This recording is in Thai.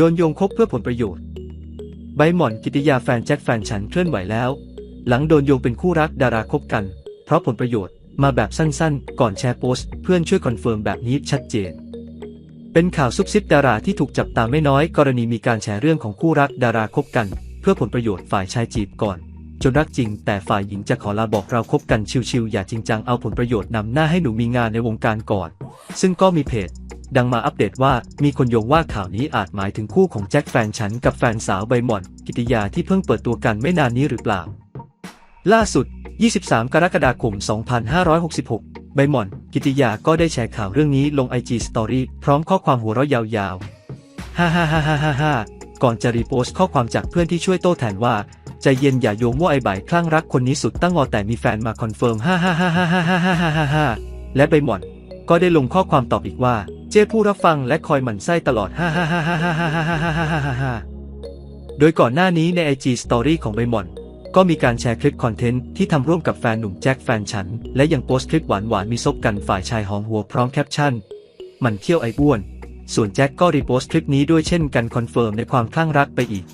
โดนโยงคบเพื่อผลประโยชน์ ใบหม่อนกิติยาแฟนแจ็คแฟนฉันเคลื่อนไหวแล้ว หลังโดนโยงเป็นคู่รักดาราคบกัน เพราะผลประโยชน์มาแบบสั้นๆ ก่อนแชร์โพสต์เพื่อนช่วยคอนเฟิร์มแบบนี้ชัดเจน เป็นข่าวซุบซิบดาราที่ถูกจับตามไม่น้อย กรณีมีการแชร์เรื่องของคู่รักดาราคบกัน เพื่อผลประโยชน์ฝ่ายชายจีบก่อน จนรักจริง แต่ฝ่ายหญิงจะขอลาบอกเราคบกันชิวๆอย่าจริงจังเอาผลประโยชน์นำหน้าให้หนูมีงานในวงการก่อน ซึ่งก็มีเพจ ดังมาอัปเดตว่ามีคนโยงว่าข่าวนี้อาจหมายถึงคู่ของแจ็คแฟนฉันกับแฟนสาวใบหม่อน กิติยาที่เพิ่งเปิดตัวกันไม่นานนี้หรือเปล่า ล่าสุด 23 กรกฎาคม 2566 ใบหม่อน กิติยาก็ได้แชร์ข่าวเรื่องนี้ลง IG Story พร้อมข้อความหัวเราะยาวๆ ฮ่าฮ่าฮ่าฮ่าฮ่าฮ่าก่อนจะรีโพสต์ข้อความจากเพื่อนที่ช่วยโต้แทนว่าใจเย็นอย่าโยงว่าไอ้บ่ายคลั่งรักคนนี้สุดตั้งงอแต่มีแฟนมาคอนเฟิร์มฮ่าฮ่าฮ่าฮ่าฮ่าฮ่าฮ่าฮ่าฮ่าและใบหม่อน ก็ได้ลงข้อความตอบอีกว่า เจ้ผู้รับฟังและคอยหมั่นไส้ตลอดฮ่าฮ่าฮ่าฮ่าฮ่าฮ่าฮ่าฮ่าฮ่าฮ่าฮ่าโดยก่อนหน้านี้ใน IG Story ของใบหม่อน ก็มีการแชร์คลิปคอนเทนต์ที่ทำร่วมกับแฟนหนุ่มแจ็คแฟนฉัน และยังโพสต์คลิปหวานๆมีซบกันฝ่ายชายหอมหัวพร้อมแคปชั่น มันเที่ยวไอ้บ้วน ส่วนแจ็คก็รีโพสต์คลิปนี้ด้วยเช่นกันคอนเฟิร์มในความคลั่งรักไปอีก